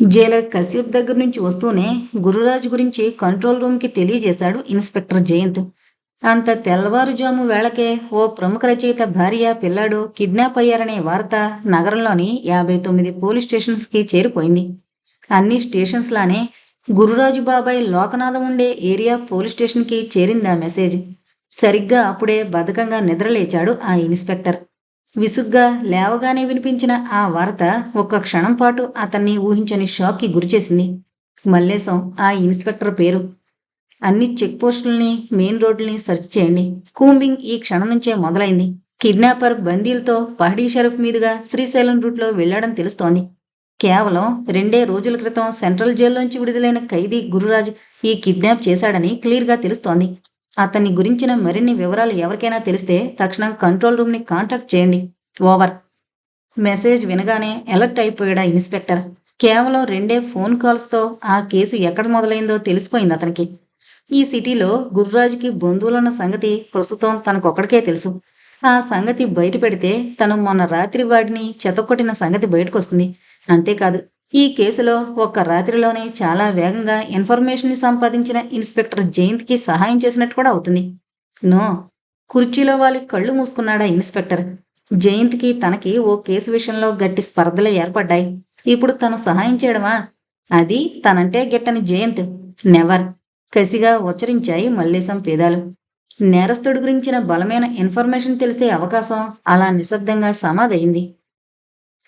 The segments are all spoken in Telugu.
జైలర్ కశ్యప్ దగ్గర నుంచి వస్తూనే గురురాజు గురించి కంట్రోల్ రూమ్కి తెలియజేశాడు ఇన్స్పెక్టర్ జయంత్. అంత తెల్లవారుజాము వేళకే ఓ ప్రముఖ రచయిత భార్య పిల్లాడు కిడ్నాప్ అయ్యారనే వార్త నగరంలోని యాభై తొమ్మిది పోలీస్ స్టేషన్స్కి చేరిపోయింది. అన్ని స్టేషన్స్ లానే గురురాజు బాబాయ్ లోకనాథం ఉండే ఏరియా పోలీస్ స్టేషన్కి చేరింది ఆ మెసేజ్. సరిగ్గా అప్పుడే బధకంగా నిద్రలేచాడు ఆ ఇన్స్పెక్టర్. విసుగ్గా లేవగానే వినిపించిన ఆ వార్త ఒక్క క్షణం పాటు అతన్ని ఊహించని షాక్కి గురిచేసింది. మల్లేశం ఆ ఇన్స్పెక్టర్ పేరు. అన్ని చెక్ పోస్టుల్ని మెయిన్ రోడ్లని సెర్చ్ చేయండి. కూంబింగ్ ఈ క్షణం నుంచే మొదలైంది. కిడ్నాపర్ బందీలతో పహడీ షరఫ్ మీదుగా శ్రీశైలం రూట్లో వెళ్ళాడని తెలుస్తోంది. కేవలం రెండే రోజుల క్రితం సెంట్రల్ జైల్లోంచి విడుదలైన ఖైదీ గురురాజ్ ఈ కిడ్నాప్ చేశాడని క్లియర్గా తెలుస్తోంది. అతన్ని గురించిన మరిన్ని వివరాలు ఎవరికైనా తెలిస్తే తక్షణం కంట్రోల్ రూమ్ని కాంటాక్ట్ చేయండి. ఓవర్. మెసేజ్ వినగానే ఎలర్ట్ అయిపోయాడు ఆ ఇన్స్పెక్టర్. కేవలం రెండే ఫోన్ కాల్స్తో ఆ కేసు ఎక్కడ మొదలైందో తెలిసిపోయింది అతనికి. ఈ సిటీలో గురురాజుకి బంధువులున్న సంగతి ప్రస్తుతం తనకొక్కడికే తెలుసు. ఆ సంగతి బయట పెడితే తను మొన్న రాత్రి వాడిని చెతకొట్టిన సంగతి బయటకొస్తుంది. అంతేకాదు ఈ కేసులో ఒక్క రాత్రిలోనే చాలా వేగంగా ఇన్ఫర్మేషన్ని సంపాదించిన ఇన్స్పెక్టర్ జయంత్కి సహాయం చేసినట్టు కూడా అవుతుంది. నో కుర్చీలో వాలి కళ్ళు మూసుకున్నాడా ఇన్స్పెక్టర్? జయంత్కి తనకి ఓ కేసు విషయంలో గట్టి స్పర్ధలు ఏర్పడ్డాయి. ఇప్పుడు తను సహాయం చేయడమా? అది తనంటే గిట్టని జయంత్. నెవర్. కసిగా ఉచ్చరించాయి మల్లేశం పేదాలు. నేరస్తుడి గురించిన బలమైన ఇన్ఫర్మేషన్ తెలిసే అవకాశం అలా నిశ్శబ్దంగా సమాధయింది.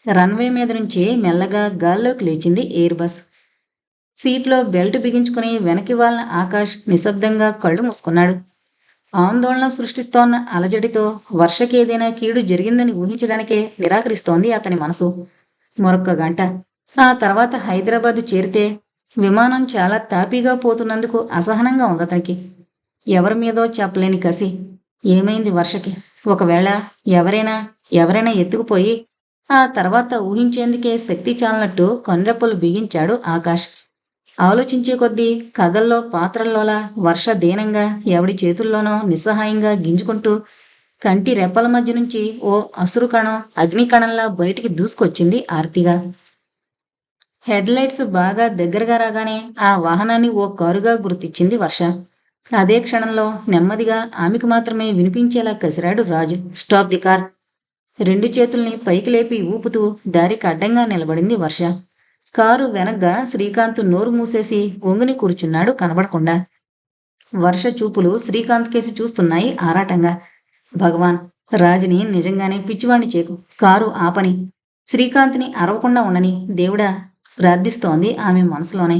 రన్వే మీద నుంచి మెల్లగా గాల్లోకి లేచింది ఎయిర్ బస్. సీట్లో బెల్ట్ బిగించుకుని వెనక్కి వాళ్ళ ఆకాష్ నిశ్శబ్దంగా కళ్ళు మూసుకున్నాడు. ఆందోళన సృష్టిస్తోన్న అలజడితో వర్షకి ఏదైనా కీడు జరిగిందని ఊహించడానికే నిరాకరిస్తోంది అతని మనసు. మరొక్క గంట. ఆ తర్వాత హైదరాబాద్ చేరితే విమానం చాలా తాపీగా పోతున్నందుకు అసహనంగా ఉంది అతనికి. ఎవరి మీదో చెప్పలేని కసి. ఏమైంది వర్షకి? ఒకవేళ ఎవరైనా ఎవరైనా ఎత్తుకుపోయి ఆ తర్వాత ఊహించేందుకే శక్తి చాలనట్టు కనురెప్పలు బిగించాడు ఆకాష్. ఆలోచించే కొద్దీ కథల్లో పాత్రల్లోలా వర్ష దీనంగా ఎవడి చేతుల్లోనో నిస్సహాయంగా గింజుకుంటూ కంటి రెప్పల మధ్య నుంచి ఓ అసురు కణం అగ్నికణంలా బయటికి దూసుకొచ్చింది ఆర్తిగా. హెడ్లైట్స్ బాగా దగ్గరగా రాగానే ఆ వాహనాన్ని ఓ కారుగా గుర్తించింది వర్ష. అదే క్షణంలో నెమ్మదిగా ఆమెకు మాత్రమే వినిపించేలా కసిరాడు రాజు. Stop the car! రెండు చేతుల్ని పైకి లేపి ఊపుతూ దారికి అడ్డంగా నిలబడింది వర్ష. కారు వెనగ్గా శ్రీకాంత్ నోరు మూసేసి ఒంగుని కూర్చున్నాడు కనబడకుండా. వర్ష చూపులు శ్రీకాంత్ కేసి చూస్తున్నాయి ఆరాటంగా. భగవాన్ రాజుని నిజంగానే పిచ్చివాణ్ణి చేకు. కారు ఆపని. శ్రీకాంత్ని అరవకుండా ఉండని దేవుడా ప్రార్థిస్తోంది ఆమె మనసులోనే.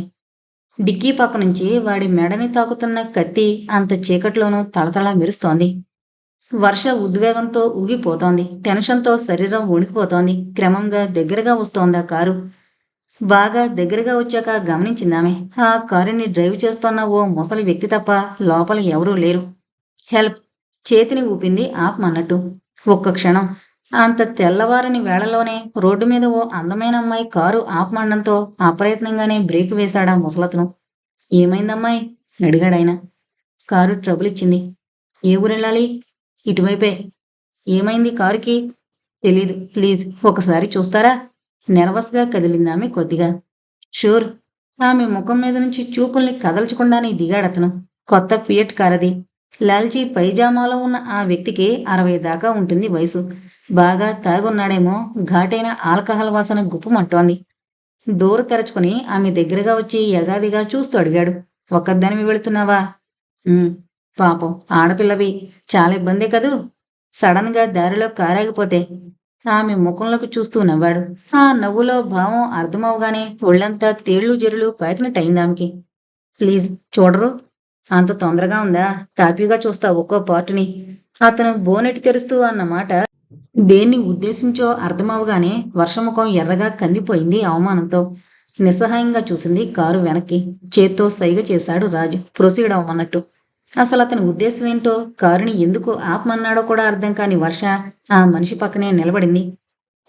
డిక్కీ పక్క నుంచి వాడి మెడని తాకుతున్న కత్తి అంత చీకట్లోనూ తళతళ మెరుస్తోంది. వర్ష ఉద్వేగంతో ఊగిపోతోంది. టెన్షన్తో శరీరం వణికిపోతోంది. క్రమంగా దగ్గరగా వస్తోంది ఆ కారు. బాగా దగ్గరగా వచ్చాక గమనించిందామె. ఆ కారుని డ్రైవ్ చేస్తోన్న ఓ ముసలి వ్యక్తి తప్ప లోపల ఎవరూ లేరు. హెల్ప్! చేతిని ఊపింది ఆపమన్నట్టు ఒక్క క్షణం. అంత తెల్లవారని వేళలోనే రోడ్డు మీద ఓ అందమైన అమ్మాయి కారు ఆపమండంతో అప్రయత్నంగానే బ్రేక్ వేశాడా ముసలతను. ఏమైందమ్మాయి? అడిగాడాయన. కారు ట్రబుల్ ఇచ్చింది. ఏ ఊరెళ్ళాలి? ఇటువైపే. ఏమైంది కారుకి? తెలీదు. ప్లీజ్ ఒకసారి చూస్తారా? నెర్వస్గా కదిలిందామె కొద్దిగా. షూర్. ఆమె ముఖం మీద నుంచి చూపుల్ని కదల్చకుండానే దిగాడతను కొత్త ఫియట్ కారది. లాల్చీ పైజామాలో ఉన్న ఆ వ్యక్తికి అరవై దాకా ఉంటుంది వయసు. బాగా తాగున్నాడేమో ఘాటైన ఆల్కహాల్ వాసన గుప్పమంటోంది. డోరు తెరచుకుని ఆమె దగ్గరగా వచ్చి యగాదిగా చూస్తూ అడిగాడు. ఒక్కదానివి వెళుతున్నావా? పాపం ఆడపిల్లవి చాలా ఇబ్బందే కదూ? సడన్గా దారిలో కారాగిపోతే ఆమె ముఖంలోకి చూస్తూ నవ్వాడు. ఆ నవ్వులో భావం అర్థమవగానే ఒళ్ళంతా తేళ్ళు జరులు పాకినట్టయింది ఆమెకి. ప్లీజ్ చూడరు. అంత తొందరగా ఉందా? తాపీగా చూస్తా ఒక్కో పార్టుని. అతను బోనెట్ తెరుస్తూ అన్నమాట దేన్ని ఉద్దేశించో అర్థమవగానే వర్షముఖం ఎర్రగా కందిపోయింది అవమానంతో. నిస్సహాయంగా చూసింది కారు వెనక్కి. చేత్తో సైగ చేశాడు రాజు. ప్రొసీడ్ అవ్వమన్నట్టు అసలు అతని ఉద్దేశం ఏంటో కారుని ఎందుకు ఆపమన్నాడో కూడా అర్థం కాని వర్ష ఆ మనిషి పక్కనే నిలబడింది.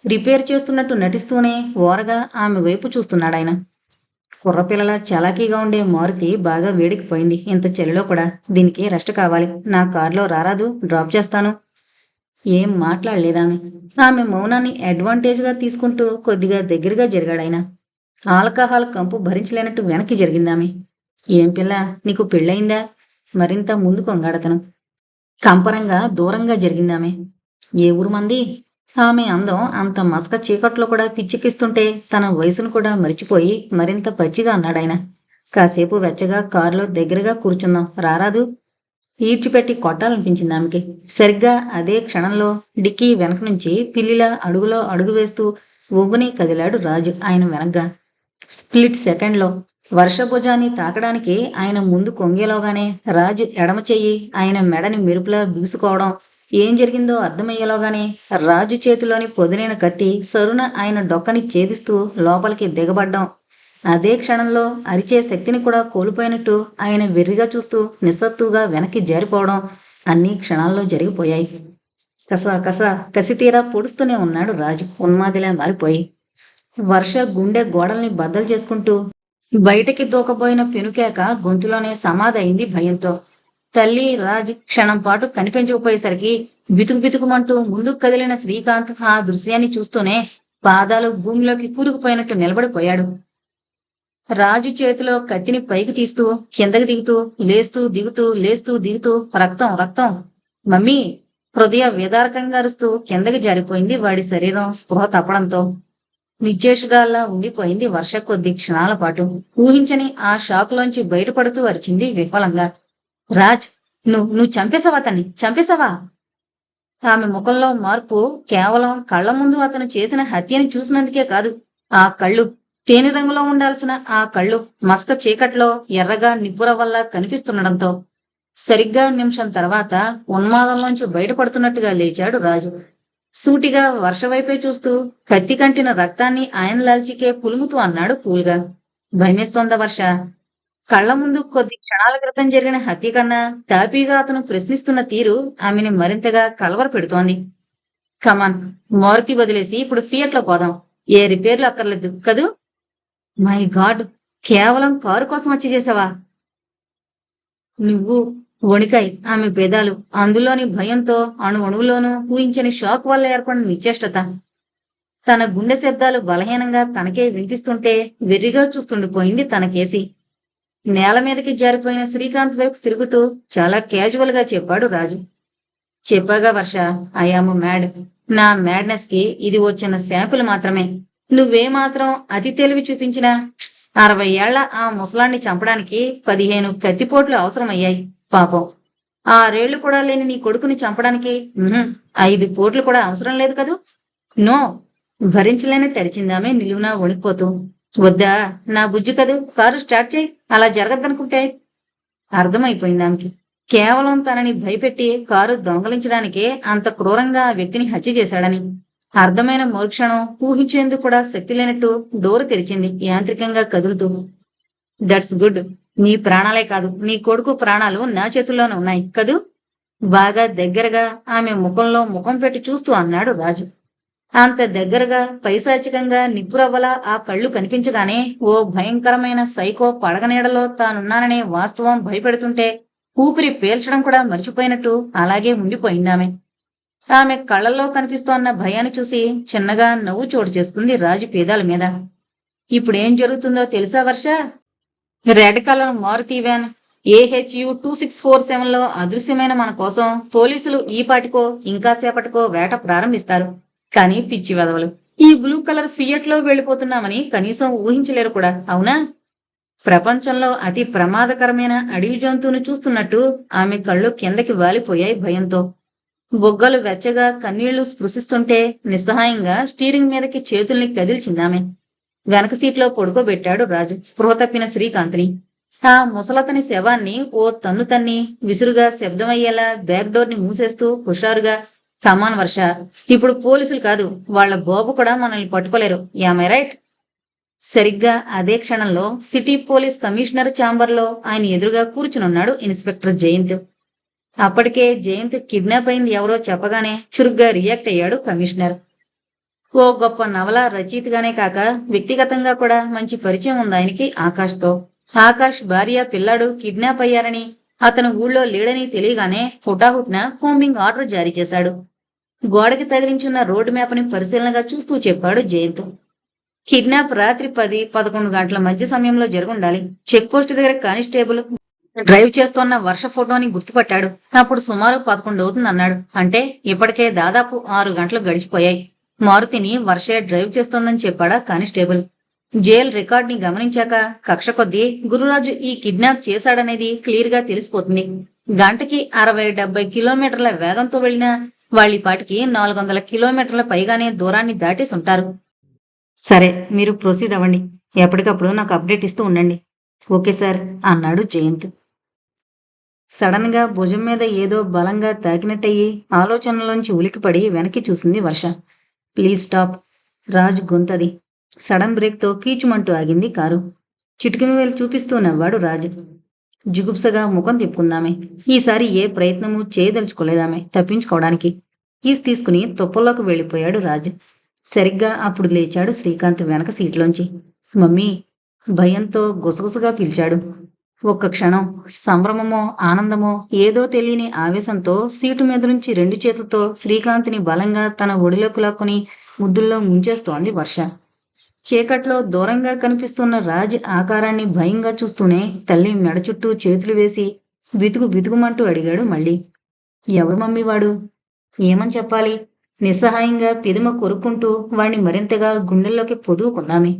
రిపేర్ చేస్తున్నట్టు నటిస్తూనే ఓరగా ఆమె వైపు చూస్తున్నాడాయన. కుర్రపిల్లల చలాకీగా ఉండే మారుతి బాగా వేడికిపోయింది ఇంత చలిలో కూడా దీనికి రెస్ట్ కావాలి. నా కారులో రారాదు డ్రాప్ చేస్తాను. ఏం మాట్లాడలేదామె. ఆమె మౌనాన్ని అడ్వాంటేజ్గా తీసుకుంటూ కొద్దిగా దగ్గరగా జరిగాడాయన. ఆల్కహాల్ కంపు భరించలేనట్టు వెనక్కి జరిగిందామె. ఏం పిల్ల నీకు పెళ్ళయిందా? మరింత ముందుకు వంగాడతను. కంపరంగా దూరంగా జరిగిందామె. ఏ ఊరు మంది? ఆమె అందం అంత మసక చీకట్లో కూడా పిచ్చికిస్తుంటే తన వయసును కూడా మరిచిపోయి మరింత పచ్చిగా అన్నాడాయన. కాసేపు వెచ్చగా కారులో దగ్గరగా కూర్చుందాం. రారాదు. ఈడ్చిపెట్టి కొట్టాలనిపించింది ఆమెకి. సరిగ్గా అదే క్షణంలో డిక్కీ వెనక నుంచి పిల్లిలా అడుగులో అడుగు వేస్తూ ఒగ్గుని కదిలాడు రాజు ఆయన వెనగ్గా స్ప్లిట్ సెకండ్లో వర్షభుజాన్ని తాకడానికి ఆయన ముందు కొంగేలోగానే రాజు ఎడమ చెయ్యి ఆయన మెడని మెరుపులా బిగుసుకోవడం ఏం జరిగిందో అర్థమయ్యేలోగానే రాజు చేతిలోని పొదినైన కత్తి సరున ఆయన డొక్కని ఛేదిస్తూ లోపలికి దిగబడ్డం. అదే క్షణంలో అరిచే శక్తిని కూడా కోల్పోయినట్టు ఆయన వెర్రిగా చూస్తూ నిస్సత్తుగా వెనక్కి జారిపోవడం అన్ని క్షణాల్లో జరిగిపోయాయి. కస కస కసితీరా పొడుస్తూనే ఉన్నాడు రాజు. ఉన్మాదిలా మారిపోయి. వర్ష గుండె గోడల్ని బద్దలు చేసుకుంటూ బయటకి దూకపోయిన పెనుకేక గొంతులోనే సమాధయింది భయంతో. తల్లి రాజ్ క్షణం పాటు కనిపించకపోయేసరికి బితుకు బితుకుమంటూ ముందుకు కదిలిన శ్రీకాంత్ ఆ దృశ్యాన్ని చూస్తూనే పాదాలు భూమిలోకి కూరుకుపోయినట్టు నిలబడిపోయాడు. రాజు చేతిలో కత్తిని పైకి తీస్తూ కిందకి దిగుతూ లేస్తూ దిగుతూ లేస్తూ దిగుతూ రక్తం రక్తం. మమ్మీ హృదయ వేదారకంగా అరుస్తూ కిందకి జారిపోయింది వాడి శరీరం స్పృహ తప్పడంతో. నిర్జేషురాల్లా ఉండిపోయింది వర్ష కొద్ది క్షణాల పాటు. ఊహించని ఆ షాకులోంచి బయటపడుతూ అరిచింది విఫలంగా రాజ్ నువ్వు నువ్వు చంపేశావా అతన్ని? చంపేశావా? ఆమె ముఖంలో మార్పు కేవలం కళ్ళ ముందు అతను చేసిన హత్యని చూసినందుకే కాదు. ఆ కళ్ళు తేనె రంగులో ఉండాల్సిన ఆ కళ్ళు మస్క చీకట్లో ఎర్రగా నిప్పుర వల్ల కనిపిస్తుండడంతో సరిగ్గా నిమిషం తర్వాత ఉన్మాదంలోంచి బయటపడుతున్నట్టుగా లేచాడు రాజు. సూటిగా వర్ష వైపే చూస్తూ కత్తి కంటిన రక్తాన్ని ఆయన లాల్చికే పులుముతూ అన్నాడు కూల్గా. భయమేస్తోందా వర్ష? కళ్ళ ముందు కొద్ది క్షణాల క్రితం జరిగిన హత్య కన్నా తాపీగా అతను ప్రశ్నిస్తున్న తీరు ఆమెని మరింతగా కలవర పెడుతోంది కమాన్ మారుతి వదిలేసి ఇప్పుడు ఫియట్లో పోదాం. ఏ రిపేర్లు అక్కర్లేదు కదూ? మై గాడ్ కేవలం కారు కోసం వచ్చి చేసావా? నువ్వు వణికాయ్ ఆమె పేదాలు. అందులోని భయంతో అణు అణువులోనూ ఊహించని షాక్ వల్ల ఏర్పడిన నిశ్చేష్టత. తన గుండె శబ్దాలు బలహీనంగా తనకే వినిపిస్తుంటే వెర్రిగా చూస్తుండిపోయింది తనకేసి నేల మీదకి జారిపోయిన శ్రీకాంత్ వైపు తిరుగుతూ చాలా క్యాజువల్గా చెప్పాడు రాజు. చెప్పాగా వర్ష ఐఆమ్ మ్యాడ్ నా మ్యాడ్నెస్కి ఇది వచ్చిన శాంపుల్ మాత్రమే. నువ్వే మాత్రం అతి తెలివి చూపించినా అరవై ఏళ్ళ ఆ ముసలాన్ని చంపడానికి పదిహేను కత్తిపోట్లు అవసరమయ్యాయి. పాపం. ఆరేళ్ళు కూడా లేని నీ కొడుకుని చంపడానికి ఐదు పోట్లు కూడా అవసరం లేదు కదూ? నో భరించలేని తెరిచిందామే నిలువునా వణికిపోతూ. వద్దా నా బుజ్జి కదూ కారు స్టార్ట్ చేయి అలా జరగద్దనుకుంటే. అర్థమైపోయింది ఆమెకి. కేవలం తనని భయపెట్టి కారు దొంగలించడానికే అంత క్రూరంగా ఆ వ్యక్తిని హత్య చేశాడని. అర్థమైన మరుక్షణం ఊహించేందుకు కూడా శక్తి లేనట్టు డోరు తెరిచింది యాంత్రికంగా కదులుతూ. దట్స్ గుడ్ నీ ప్రాణాలే కాదు నీ కొడుకు ప్రాణాలు నా చేతుల్లోనే ఉన్నాయి కదూ? బాగా దగ్గరగా ఆమె ముఖంలో ముఖం పెట్టి చూస్తూ అన్నాడు రాజు. అంత దగ్గరగా పైశాచికంగా నిప్పురవ్వలా ఆ కళ్ళు కనిపించగానే ఓ భయంకరమైన సైకో పడగనీడలో తానున్నాననే వాస్తవం భయపెడుతుంటే ఊపిరి పేల్చడం కూడా మర్చిపోయినట్టు అలాగే ఉండిపోయిందామె. ఆమె కళ్ళల్లో కనిపిస్తోన్న భయాన్ని చూసి చిన్నగా నవ్వు చోటు చేసుకుంది రాజు పేదాల మీద. ఇప్పుడేం జరుగుతుందో తెలుసా Varsha? Red colour Maruti van A H U two six four సెవెన్లో అదృశ్యమైన మన కోసం పోలీసులు ఈ పాటికో ఇంకా సేపటికో వేట ప్రారంభిస్తారు. కానీ పిచ్చి వెదవలు. ఈ బ్లూ కలర్ ఫియట్లో వెళ్ళిపోతున్నామని కనీసం ఊహించలేరు కూడా అవునా? ప్రపంచంలో అతి ప్రమాదకరమైన అడవి జంతువును చూస్తున్నట్టు ఆమె కళ్ళు కిందకి వాలిపోయాయి భయంతో. బొగ్గలు వెచ్చగా కన్నీళ్ళు స్పృశిస్తుంటే నిస్సహాయంగా స్టీరింగ్ మీదకి చేతుల్ని కదిల్చిందామె. వెనక సీట్లో పడుకోబెట్టాడు రాజు. స్పృహ తప్పిన శ్రీకాంత్ని. ఆ ముసలతని శవాన్ని ఓ తన్ను తన్ని విసురుగా శబ్దమయ్యేలా బ్యాక్ డోర్ని మూసేస్తూ హుషారుగా సమాన్ వర్ష ఇప్పుడు పోలీసులు కాదు వాళ్ళ బాబు కూడా మనల్ని పట్టుకోలేరు. Am I right? సరిగ్గా అదే క్షణంలో సిటీ పోలీస్ కమిషనర్ ఛాంబర్లో ఆయన ఎదురుగా కూర్చునున్నాడు ఇన్స్పెక్టర్ జయంత్. అప్పటికే జయంత్ కిడ్నాప్ అయింది ఎవరో చెప్పగానే చురుగ్గా రియాక్ట్ అయ్యాడు కమిషనర్. ఓ గొప్ప నవల రచయితగానే కాక వ్యక్తిగతంగా కూడా మంచి పరిచయం ఉంది ఆయనకి ఆకాష్తో. ఆకాష్ భార్య పిల్లాడు కిడ్నాప్ అయ్యారని అతను ఊళ్ళో లేడని తెలియగానే హుటాహుట్న హోమింగ్ ఆర్డర్ జారీ చేశాడు. గోడకి తగిలించున్న రోడ్డు మ్యాప్ని పరిశీలనగా చూస్తూ చెప్పాడు జయంత్. కిడ్నాప్ రాత్రి పది పదకొండు గంటల మధ్య సమయంలో జరుగుండాలి. చెక్ పోస్ట్ దగ్గర కానిస్టేబుల్ డ్రైవ్ చేస్తున్న వర్ష ఫోటోని గుర్తుపట్టాడు. అప్పుడు సుమారు పదకొండు అవుతుంది అన్నాడు అంటే ఇప్పటికే దాదాపు ఆరు గంటలు గడిచిపోయాయి. మారుతిని వర్ష డ్రైవ్ చేస్తోందని చెప్పాడా కానిస్టేబుల్. జైల్ రికార్డ్ని గమనించాక కక్ష కొద్దీ గురురాజు ఈ కిడ్నాప్ చేశాడనేది క్లియర్గా తెలిసిపోతుంది. గంటకి అరవై డెబ్బై కిలోమీటర్ల వేగంతో వెళ్ళిన వాళ్ళి పాటికి నాలుగు వందల కిలోమీటర్ల పైగానే దూరాన్ని దాటేసి ఉంటారు. సరే మీరు ప్రొసీడ్ అవ్వండి. ఎప్పటికప్పుడు నాకు అప్డేట్ ఇస్తూ ఉండండి. ఓకే సార్ అన్నాడు జయంత్. సడన్గా భుజం మీద ఏదో బలంగా తాకినట్టయి ఆలోచనలోంచి ఉలికిపడి వెనక్కి చూసింది వర్ష. ప్లీజ్ స్టాప్ రాజు గొంతది. సడన్ బ్రేక్తో కీచుమంటూ ఆగింది కారు. చిటికిన వేలు చూపిస్తూ నవ్వాడు రాజు. జుగుప్సగా ముఖం తిప్పుకుందామే. ఈసారి ఏ ప్రయత్నము చేయదలుచుకోలేదామే తప్పించుకోవడానికి. కీస్ తీసుకుని తొప్పల్లోకి వెళ్ళిపోయాడు రాజు. సరిగ్గా అప్పుడు లేచాడు శ్రీకాంత్ వెనక సీట్లోంచి. మమ్మీ భయంతో గుసగుసగా పిలిచాడు. ఒక్క క్షణం సంభ్రమమో ఆనందమో ఏదో తెలియని ఆవేశంతో సీటు మీద నుంచి రెండు చేతులతో శ్రీకాంత్ని బలంగా తన ఒడిలోకి లాక్కుని ముద్దుల్లో ముంచేస్తోంది వర్ష. చీకట్లో దూరంగా కనిపిస్తున్న రాజ్ ఆకారాన్ని భయంగా చూస్తూనే తల్లి మెడ చుట్టూ చేతులు వేసి బితుకు బితుకుమంటూ అడిగాడు మళ్ళీ. ఎవరు మమ్మీ వాడు ఏమని చెప్పాలి? నిస్సహాయంగా పిదిమ కొరుక్కుంటూ వాణ్ణి మరింతగా గుండెల్లోకి పొదువుకుందామే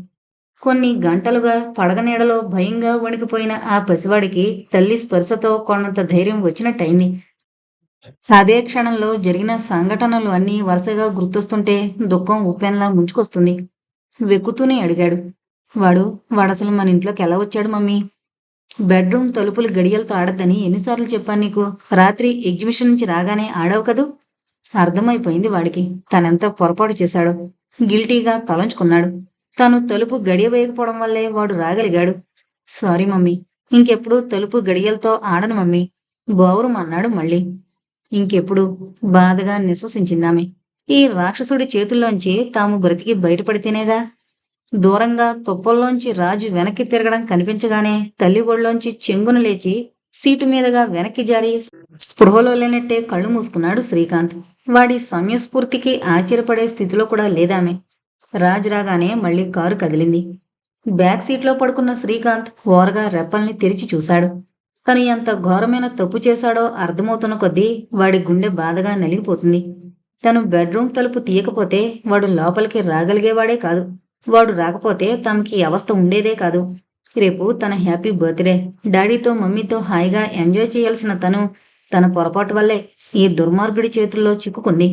కొన్ని గంటలుగా పడగనీడలో భయంగా వణికిపోయిన ఆ పసివాడికి తల్లి స్పర్శతో కొన్నంత ధైర్యం వచ్చినట్టయింది. అదే క్షణంలో జరిగిన సంఘటనలు అన్నీ వరుసగా గుర్తొస్తుంటే దుఃఖం ఉప్పెన్లా ముంచుకొస్తుంది. వెక్కుతూనే అడిగాడు. వాడు వాడసలు మన ఇంట్లోకి ఎలా వచ్చాడు మమ్మీ? బెడ్రూమ్ తలుపులు గడియలతో ఆడద్దని ఎన్నిసార్లు చెప్పాను నీకు? రాత్రి ఎగ్జిబిషన్ నుంచి రాగానే ఆడావు కదూ? అర్థమైపోయింది వాడికి. తనెంత పొరపాటు చేశాడో. గిల్టీగా తలంచుకున్నాడు. తాను తలుపు గడియ వేయకపోవడం వల్లే వాడు రాగలిగాడు. Sorry mummy. ఇంకెప్పుడు తలుపు గడియలతో ఆడను మమ్మీ. బౌరం అన్నాడు మళ్ళీ. ఇంకెప్పుడు? బాధగా నిశ్వసించిందామె. ఈ రాక్షసుడి చేతుల్లోంచి తాము బ్రతికి బయటపడితేనేగా? దూరంగా తుప్పల్లోంచి రాజు వెనక్కి తిరగడం కనిపించగానే తల్లి ఒళ్ళోంచి చెంగున లేచి సీటు మీదుగా వెనక్కి జారి స్పృహలో లేనట్టే కళ్ళు మూసుకున్నాడు శ్రీకాంత్. వాడి సమయస్ఫూర్తికి ఆశ్చర్యపడే స్థితిలో కూడా లేదామే. రాజ్ రాగానే మళ్ళీ కారు కదిలింది. బ్యాక్ సీట్లో పడుకున్న శ్రీకాంత్ ఓరగా రెప్పల్ని తెరిచి చూశాడు. తను ఎంత ఘోరమైన తప్పు చేశాడో అర్థమవుతున్న కొద్దీ వాడి గుండె బాధగా నలిగిపోతుంది. తను బెడ్రూమ్ తలుపు తీయకపోతే వాడు లోపలికి రాగలిగేవాడే కాదు. వాడు రాకపోతే తమకి అవస్థ ఉండేదే కాదు. రేపు తన హ్యాపీ బర్త్డే. డాడీతో మమ్మీతో హాయిగా ఎంజాయ్ చేయాల్సిన తను తన పొరపాటు వల్లే ఈ దుర్మార్గుడి చేతుల్లో చిక్కుకుంది.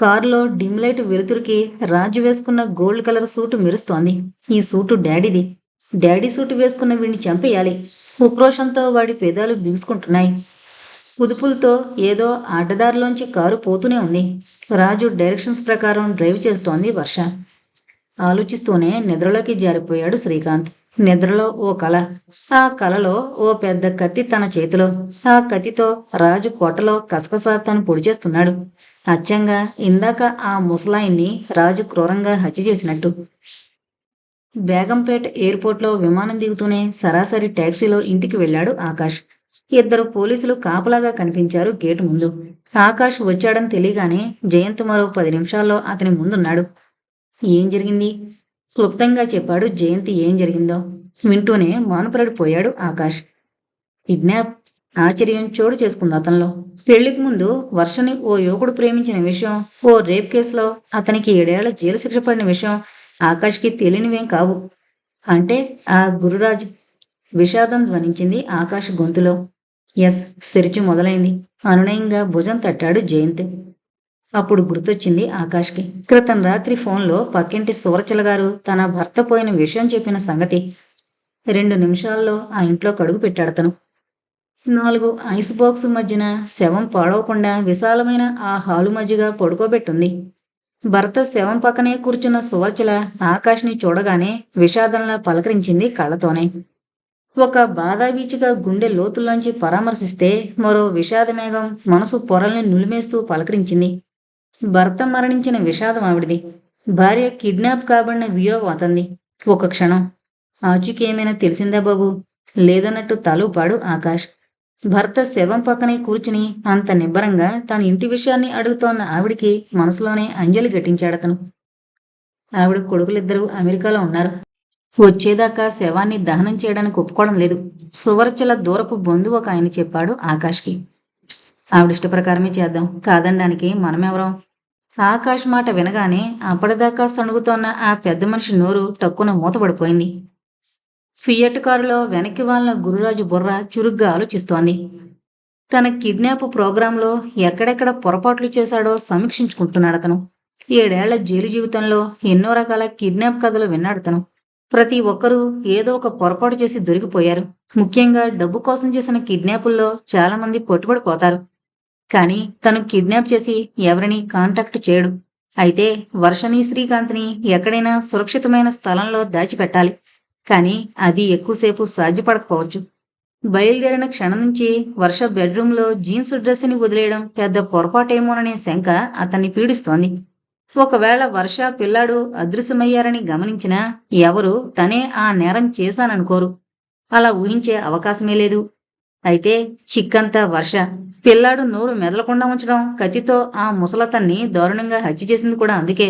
కారులో డిమ్ లైట్ వెలుతురికి రాజు వేసుకున్న గోల్డ్ కలర్ సూటు మెరుస్తోంది. ఈ సూటు డాడీది. డాడీ సూటు వేసుకున్న వీడిని చంపేయాలి. ఉక్రోషంతో వాడి పెదాలు బిగుసుకుంటున్నాయి. ఉదుపులతో ఏదో అడ్డదారిలోంచి కారు పోతూనే ఉంది. రాజు డైరెక్షన్స్ ప్రకారం డ్రైవ్ చేస్తోంది వర్ష. ఆలోచిస్తూనే నిద్రలోకి జారిపోయాడు శ్రీకాంత్. నిద్రలో ఓ కల. ఆ కలలో ఓ పెద్ద కత్తి తన చేతిలో. ఆ కత్తితో రాజు కోటలో కసకసా తను పొడి చేస్తున్నాడు. అచ్చంగా ఇందాక ఆ ముసలాయిని రాజు క్రూరంగా హత్య చేసినట్టు. బేగంపేట్ ఎయిర్పోర్ట్లో విమానం దిగుతూనే సరాసరి టాక్సీలో ఇంటికి వెళ్ళాడు ఆకాష్. ఇద్దరు పోలీసులు కాపలాగా కనిపించారు గేటు ముందు. ఆకాష్ వచ్చాడని తెలియగానే జయంత్ మరో పది నిమిషాల్లో అతని ముందున్నాడు. ఏం జరిగింది? క్లుప్తంగా చెప్పాడు జయంతి ఏం జరిగిందో. వింటూనే మానుపరడిపోయాడు ఆకాష్. కిడ్నాప్ ఆశ్చర్యం చోటు చేసుకుంది అతనిలో. పెళ్ళికి ముందు వర్షని ఓ యువకుడు ప్రేమించిన విషయం ఓ రేప్ కేసులో అతనికి ఏడేళ్ళ జైలు శిక్ష పడిన విషయం ఆకాష్కి తెలియనివేం కావు. అంటే ఆ గురురాజ్ విషాదం ధ్వనించింది ఆకాష్ గొంతులో. ఎస్ సిరిచు మొదలైంది. అనునయంగా భుజం తట్టాడు జయంత్. అప్పుడు గుర్తొచ్చింది ఆకాష్కి. క్రితం రాత్రి ఫోన్లో పక్కింటి సూరచల గారు తన భర్త పోయిన విషయం చెప్పిన సంగతి. రెండు నిమిషాల్లో ఆ ఇంట్లో కడుగు పెట్టాడతను నాలుగు ఐస్ బాక్స్ మధ్యన శవం పాడవకుండా విశాలమైన ఆ హాలు మధ్యగా పడుకోబెట్టుంది. భర్త శవం పక్కనే కూర్చున్న సువర్చల ఆకాష్ని చూడగానే విషాదంలా పలకరించింది కళ్ళతోనే. ఒక బాధాబీచిగా గుండె లోతుల్లోంచి పరామర్శిస్తే మరో విషాదమేఘం మనసు పొరల్ని నులిమేస్తూ పలకరించింది. భర్త మరణించిన విషాదం ఆవిడిది. భార్య కిడ్నాప్ కాబడిన వియోగం అతంది. ఒక క్షణం. ఆచూకీ ఏమైనా తెలిసిందా బాబు? లేదన్నట్టు తలుపాడు ఆకాష్. భర్త శవం పక్కనే కూర్చుని అంత నిబ్బరంగా తన ఇంటి విషయాన్ని అడుగుతోన్న ఆవిడికి మనసులోనే అంజలి ఘటించాడతను ఆవిడ కొడుకులిద్దరూ అమెరికాలో ఉన్నారు. వచ్చేదాకా శవాన్ని దహనం చేయడానికి ఒప్పుకోవడం లేదు. సువర్చల దూరపు బంధువు ఒక ఆయన చెప్పాడు ఆకాష్కి. ఆవిడ ఇష్టప్రకారమే చేద్దాం. కాదనడానికి మనమెవరం? ఆకాష్ మాట వినగానే అప్పటిదాకా సణుగుతోన్న ఆ పెద్ద మనిషి నోరు టక్కున మూతపడిపోయింది. ఫియట్ కారులో వెనక్కి వాళ్ళ గురురాజు బుర్ర చురుగ్గా ఆలోచిస్తోంది. తన కిడ్నాప్ ప్రోగ్రాంలో ఎక్కడెక్కడ పొరపాట్లు చేశాడో సమీక్షించుకుంటున్నాడు అతను. ఏడేళ్ళ జైలు జీవితంలో ఎన్నో రకాల కిడ్నాప్ కథలు విన్నాడు తను ప్రతి ఒక్కరూ ఏదో ఒక పొరపాటు చేసి దొరికిపోయారు. ముఖ్యంగా డబ్బు కోసం చేసిన కిడ్నాపుల్లో చాలా మంది పట్టుబడిపోతారు. కానీ తను కిడ్నాప్ చేసి ఎవరిని కాంటాక్ట్ చేయడు. అయితే వర్షని శ్రీకాంత్ని ఎక్కడైనా సురక్షితమైన స్థలంలో దాచిపెట్టాలి. కానీ అది ఎక్కువసేపు సాధ్యపడకపోవచ్చు. బయలుదేరిన క్షణం నుంచి వర్ష బెడ్రూమ్లో జీన్స్ డ్రెస్ని వదిలేయడం పెద్ద పొరపాటేమోననే శంక అతన్ని పీడిస్తోంది. ఒకవేళ వర్ష పిల్లాడు అదృశ్యమయ్యారని గమనించినా ఎవరు తనే ఆ నేరం చేశాననుకోరు. అలా ఊహించే అవకాశమే లేదు. అయితే చిక్కంతా వర్ష పిల్లాడు నోరు మెదలకుండా ఉంచడం కత్తితో ఆ ముసలతన్ని దారుణంగా హత్య చేసింది కూడా అందుకే.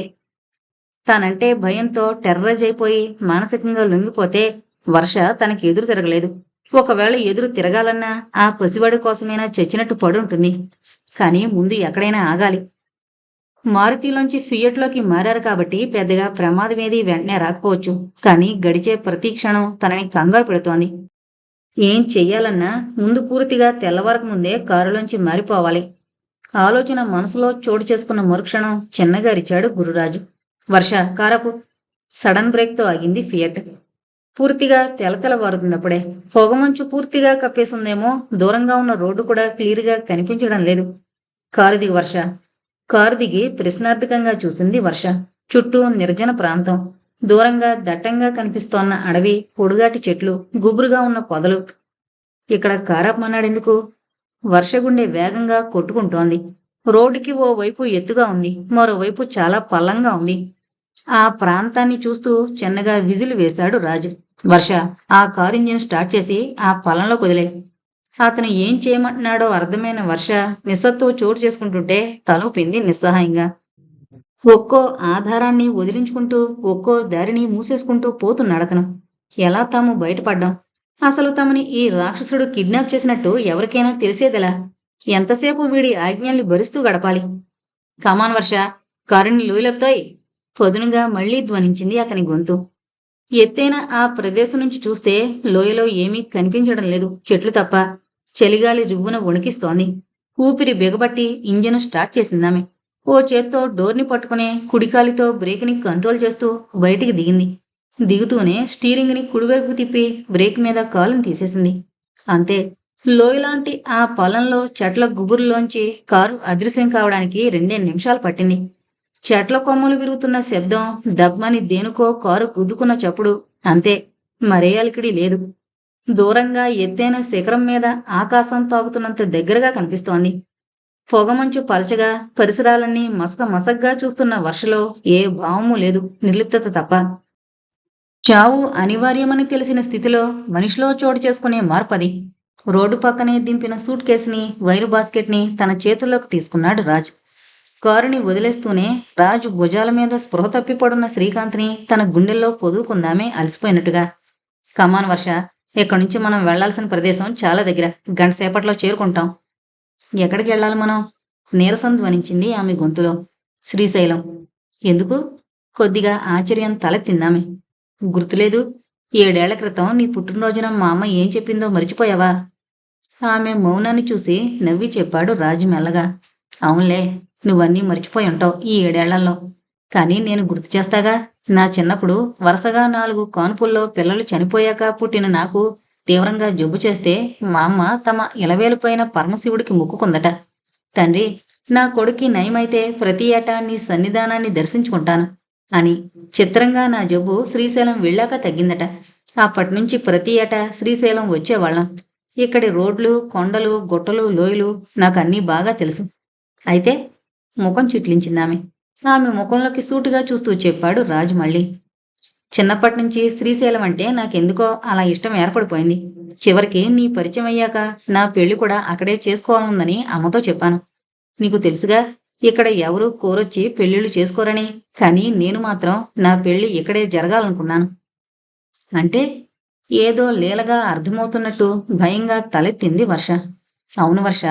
తానంటే భయంతో టెర్రరైజ్ అయిపోయి మానసికంగా లొంగిపోతే వర్ష తనకి ఎదురు తిరగలేదు. ఒకవేళ ఎదురు తిరగాలన్నా ఆ పసివాడి కోసమైనా చచ్చినట్టు పడుంటుంది. కానీ ముందు ఎక్కడైనా ఆగాలి. మారుతిలోంచి ఫియట్లోకి మారారు కాబట్టి పెద్దగా ప్రమాదమేది వెంటనే రాకపోవచ్చు. కానీ గడిచే ప్రతి క్షణం తనని కంగారు పెడుతోంది. ఏం చెయ్యాలన్నా ముందు పూర్తిగా తెల్లవారక ముందే కారులోంచి మారిపోవాలి. ఆలోచన మనసులో చోటు చేసుకున్న మరుక్షణం చిన్నగా అరిచాడు గురురాజు. వర్ష కారపు. సడన్ బ్రేక్తో ఆగింది ఫియట్. పూర్తిగా తెలతెలవారుతుందప్పుడే పొగమంచు పూర్తిగా కప్పేసిందేమో. దూరంగా ఉన్న రోడ్డు కూడా క్లియర్గా కనిపించడం లేదు. కారు దిగి వర్ష. కారు దిగి ప్రశ్నార్థకంగా చూసింది వర్ష. చుట్టూ నిర్జన ప్రాంతం. దూరంగా దట్టంగా కనిపిస్తోన్న అడవి పొడుగాటి చెట్లు గుబురుగా ఉన్న పొదలు. ఇక్కడ కారాపమన్నాడెందుకు వర్షగుండె వేగంగా కొట్టుకుంటోంది. రోడ్డుకి ఓ వైపు ఎత్తుగా ఉంది మరోవైపు చాలా పల్లంగా ఉంది. ఆ ప్రాంతాన్ని చూస్తూ చిన్నగా విజిల్ వేశాడు రాజు. వర్ష ఆ కారు ఇంజిన్ స్టార్ట్ చేసి ఆ పొలంలో కుదిలే అతను ఏం చేయమంటున్నాడో అర్థమైన వర్ష నిస్సత్తు చోటు చేసుకుంటుంటే తలూపింది నిస్సహాయంగా. ఒక్కో ఆధారాన్ని వదిలించుకుంటూ ఒక్కో దారిని మూసేసుకుంటూ పోతున్నాడు అతను. ఎలా తాము బయటపడ్డాం? అసలు తమని ఈ రాక్షసుడు కిడ్నాప్ చేసినట్టు ఎవరికైనా తెలిసేదెలా? ఎంతసేపు వీడి ఆజ్ఞల్ని భరిస్తూ గడపాలి? కమాన్ వర్ష కారుని లూయిలెప్తాయి పొదునుగా మళ్ళీ ధ్వనించింది అతని గొంతు. ఎత్తైన ఆ ప్రదేశం నుంచి చూస్తే లోయలో ఏమీ కనిపించడం లేదు. చెట్లు తప్ప చలిగాలి రివ్వున వణికిస్తోంది. ఊపిరి బిగబట్టి ఇంజను స్టార్ట్ చేసిందామె. ఓ చేత్తో డోర్ని పట్టుకునే కుడికాలితో బ్రేక్ని కంట్రోల్ చేస్తూ బయటికి దిగింది. దిగుతూనే స్టీరింగ్ని కుడివైపుకు తిప్పి బ్రేక్ మీద కాలుని తీసేసింది. అంతే లోయలాంటి ఆ పొలంలో చెట్ల గుబురులోంచి కారు అదృశ్యం కావడానికి రెండే నిమిషాలు పట్టింది. చెట్ల కొమ్మలు విరుగుతున్న శబ్దం దబ్బని దేనికో కారు గుద్దుకున్న చప్పుడు. అంతే మరే అలికిడి లేదు. దూరంగా ఎత్తైన శిఖరం మీద ఆకాశం తాగుతున్నంత దగ్గరగా కనిపిస్తోంది. పొగమంచు పలచగా పరిసరాలన్నీ మసక మసగ్గా చూస్తున్న వర్షలో ఏ భావము లేదు నిర్లిప్తత తప్ప. చావు అనివార్యమని తెలిసిన స్థితిలో మనిషిలో చోటు చేసుకునే మార్పది. రోడ్డు పక్కనే దింపిన సూట్ కేసుని వైరు బాస్కెట్ని తన చేతుల్లోకి తీసుకున్నాడు రాజ్. కారుని వదిలేస్తూనే రాజు భుజాల మీద స్పృహ తప్పిపడున్న శ్రీకాంత్ని తన గుండెల్లో పొదువుకుందామే అలసిపోయినట్టుగా. కమాన్ వర్ష ఇక్కడి నుంచి మనం వెళ్ళాల్సిన ప్రదేశం చాలా దగ్గర గంట సేపట్లో చేరుకుంటాం. ఎక్కడికి వెళ్ళాలి మనం? నీరసం ధ్వనించింది ఆమె గొంతులో. శ్రీశైలం. ఎందుకు? కొద్దిగా ఆశ్చర్యం తలెత్తిందామె. గుర్తులేదు ఏడేళ్ళ క్రితం నీ పుట్టినరోజున మా అమ్మ ఏం చెప్పిందో మర్చిపోయావా? ఆమె మౌనాన్ని చూసి నవ్వి చెప్పాడు రాజు మెల్లగా. అవునులే నువ్వన్నీ మర్చిపోయి ఉంటావు ఈ ఏడేళ్ళలో. కానీ నేను గుర్తు చేస్తాగా నా చిన్నప్పుడు వరుసగా నాలుగు కాన్పుల్లో పిల్లలు చనిపోయాక పుట్టిన నాకు తీవ్రంగా జబ్బు చేస్తే మా అమ్మ తమ ఇలవేలుపైన పరమశివుడికి మొక్కుకుందట తండ్రి నా కొడుక్కి నయమైతే ప్రతి ఏటా నీ సన్నిధానాన్ని దర్శించుకుంటాను అని చిత్రంగా నా జబ్బు శ్రీశైలం వెళ్ళాక తగ్గిందట. అప్పటి నుంచి ప్రతి ఏటా శ్రీశైలం వచ్చేవాళ్ళం. ఇక్కడి రోడ్లు కొండలు గుట్టలు లోయలు నాకు అన్నీ బాగా తెలుసు. అయితే ముఖం చిట్లించిందామె. ఆమె ముఖంలోకి సూటుగా చూస్తూ చెప్పాడు రాజు మళ్ళీ. చిన్నప్పటి నుంచి శ్రీశైలం అంటే నాకెందుకో అలా ఇష్టం ఏర్పడిపోయింది. చివరికి నీ పరిచయం అయ్యాక నా పెళ్ళి కూడా అక్కడే చేసుకోవాలనుందని అమ్మతో చెప్పాను. నీకు తెలుసుగా ఇక్కడ ఎవరూ కోరొచ్చి పెళ్ళిళ్ళు చేసుకోరని కానీ నేను మాత్రం నా పెళ్ళి ఇక్కడే జరగాలనుకున్నాను. అంటే ఏదో లీలగా అర్థమవుతున్నట్టు భయంగా తలెత్తింది వర్ష. అవును వర్ష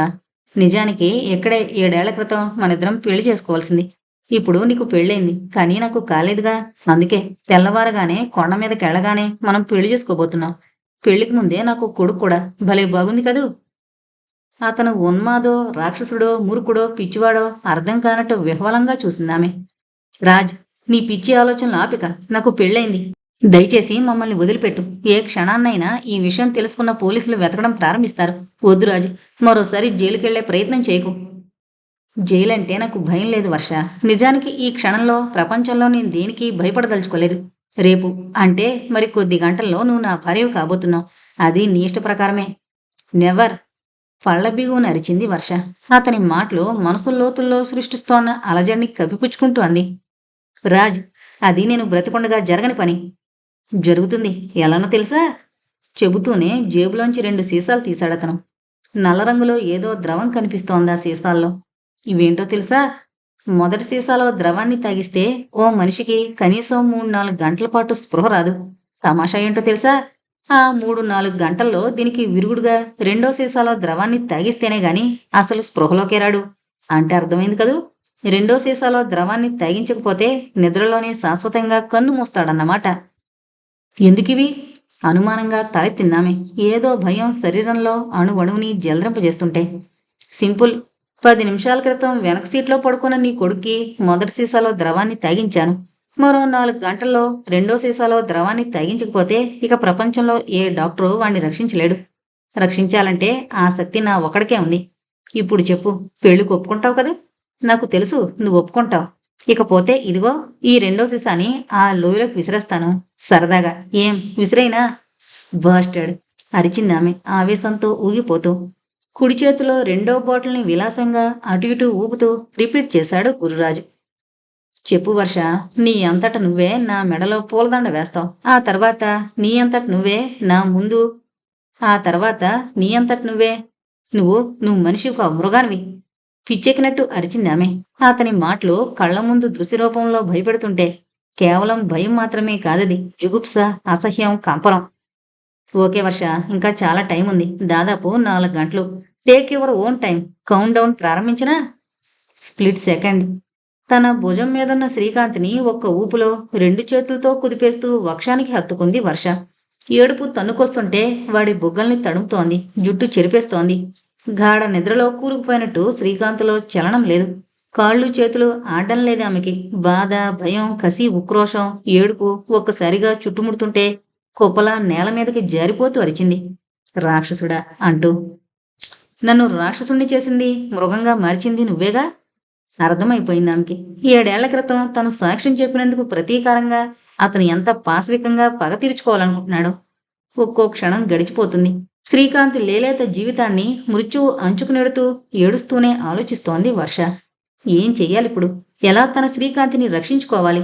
నిజానికి ఇక్కడే ఏడేళ్ళ క్రితం మనిద్దరం పెళ్ళి చేసుకోవాల్సింది. ఇప్పుడు నీకు పెళ్ళైంది కానీ నాకు కాలేదుగా. అందుకే తెల్లవారగానే కొండ మీదకి వెళ్ళగానే మనం పెళ్ళి చేసుకోబోతున్నాం. పెళ్ళికి ముందే నాకు కొడుకు కూడా భలే బాగుంది కదూ. అతను ఉన్మాదో రాక్షసుడో మురుకుడో పిచ్చివాడో అర్థం కానట్టు విహ్వలంగా చూసిందామె. రాజ్ నీ పిచ్చి ఆలోచనలు ఆపిక నాకు పెళ్ళైంది. దయచేసి మమ్మల్ని వదిలిపెట్టు. ఏ క్షణాన్నైనా ఈ విషయం తెలుసుకున్న పోలీసులు వెతకడం ప్రారంభిస్తారు. వద్దురాజు మరోసారి జైలుకెళ్ళే ప్రయత్నం చేయకు. జైలంటే నాకు భయం లేదు వర్ష. నిజానికి ఈ క్షణంలో ప్రపంచంలో నేను దేనికి భయపడదలుచుకోలేదు. రేపు అంటే మరి కొద్ది గంటల్లో నువ్వు నా భార్యవు కాబోతున్నావు. అది నీ ఇష్ట ప్రకారమే. నెవర్. పళ్ళబిగువు నరిచింది అరిచింది వర్ష. అతని మాటలు మనసు లోతుల్లో సృష్టిస్తోన్న అలజడిని కప్పిపుచ్చుకుంటూ అంది. రాజ్ అది నేను బ్రతికొండగా జరగని పని. జరుగుతుంది. ఎలానో తెలుసా? చెబుతూనే జేబులోంచి రెండు సీసాలు తీశాడతను. నల్ల రంగులో ఏదో ద్రవం కనిపిస్తోందా సీసాల్లో. ఇవేంటో తెలుసా? మొదటి సీసాలో ద్రవాన్ని తాగిస్తే ఓ మనిషికి కనీసం మూడు నాలుగు గంటల పాటు స్పృహ రాదు. తమాషా ఏంటో తెలుసా? ఆ మూడు నాలుగు గంటల్లో దీనికి విరుగుడుగా రెండో సీసాలో ద్రవాన్ని తాగిస్తేనే గాని అసలు స్పృహలోకే రాడు. అంటే అర్థమైంది కదూ? రెండో సీసాలో ద్రవాన్ని తాగించకపోతే నిద్రలోనే శాశ్వతంగా కన్ను మూస్తాడన్నమాట. ఎందుకివి? అనుమానంగా తలెత్తిందామె ఏదో భయం శరీరంలో అణువణువుని జలరింపజేస్తుంటే. సింపుల్. పది నిమిషాల క్రితం వెనక సీట్లో పడుకున్న నీ కొడుక్కి మొదటి సీసాలో ద్రవాన్ని తాగించాను. మరో నాలుగు గంటల్లో రెండో సీసాలో ద్రవాన్ని తాగించకపోతే ఇక ప్రపంచంలో ఏ డాక్టరు వాణ్ణి రక్షించలేడు. రక్షించాలంటే ఆ శక్తి నా ఒకడికే ఉంది. ఇప్పుడు చెప్పు పెళ్ళికి ఒప్పుకుంటావు కదా? నాకు తెలుసు నువ్వు ఒప్పుకుంటావు. ఇకపోతే ఇదిగో ఈ రెండో సీసాని ఆ లోయలోకి విసిరేస్తాను సరదాగా. ఏం? విసిరైనా? బాస్టర్డ్ అరిచిందామె ఆవేశంతో ఊగిపోతూ. కుడి చేతిలో రెండో బాటిల్ని విలాసంగా అటు ఇటు ఊపుతూ రిపీట్ చేశాడు గురురాజు. చెప్పు వర్ష నీ అంతట నువ్వే నా మెడలో పూలదండ వేస్తావు. ఆ తర్వాత నీ అంతట నువ్వే నా ముందు. ఆ తర్వాత నీ అంతట నువ్వే. నువ్వు నువ్వు మనిషి ఒక మృగానివి. పిచ్చెక్కినట్టు అరిచింది ఆమె అతని మాటలు కళ్ళ ముందు దృశ్యరూపంలో భయపెడుతుంటే కేవలం భయం మాత్రమే కాదది. జుగుప్స అసహ్యం కంపరం. ఓకే వర్ష ఇంకా చాలా టైం ఉంది. దాదాపు నాలుగు గంటలు. Take your own time. Countdown ప్రారంభించినా స్ప్లిట్ సెకండ్. తన భుజం మీదున్న శ్రీకాంత్ని ఒక్క ఊపులో రెండు చేతులతో కుదిపేస్తూ వక్షానికి హత్తుకుంది వర్ష. ఏడుపు తన్నుకొస్తుంటే వాడి బుగ్గల్ని తడుముతోంది. జుట్టు చెరిపేస్తోంది. గాఢ నిద్రలో కూరుకుపోయినట్టు శ్రీకాంత్లో చలనం లేదు. కాళ్ళు చేతులు ఆడడం లేదు ఆమెకి. బాధ భయం కసి ఉక్రోషం ఏడుపు ఒక్కసారిగా చుట్టుముడుతుంటే కుప్పలా నేల మీదకి జారిపోతూ అరిచింది. రాక్షసుడా అంటూ. నన్ను రాక్షసుణ్ణి చేసింది మృగంగా మార్చింది నువ్వేగా? అర్థమైపోయింది ఆమెకి. ఏడేళ్ళ క్రితం తను సాక్ష్యం చెప్పినందుకు ప్రతీకారంగా అతను ఎంత పాశవికంగా పగ తీర్చుకోవాలనుకుంటున్నాడో. ఒక్కో క్షణం గడిచిపోతుంది. శ్రీకాంత్ లేలేత జీవితాన్ని మృత్యువు అంచుకునెడుతూ ఏడుస్తూనే ఆలోచిస్తోంది వర్ష. ఏం చెయ్యాలిప్పుడు? ఎలా తన శ్రీకాంతిని రక్షించుకోవాలి?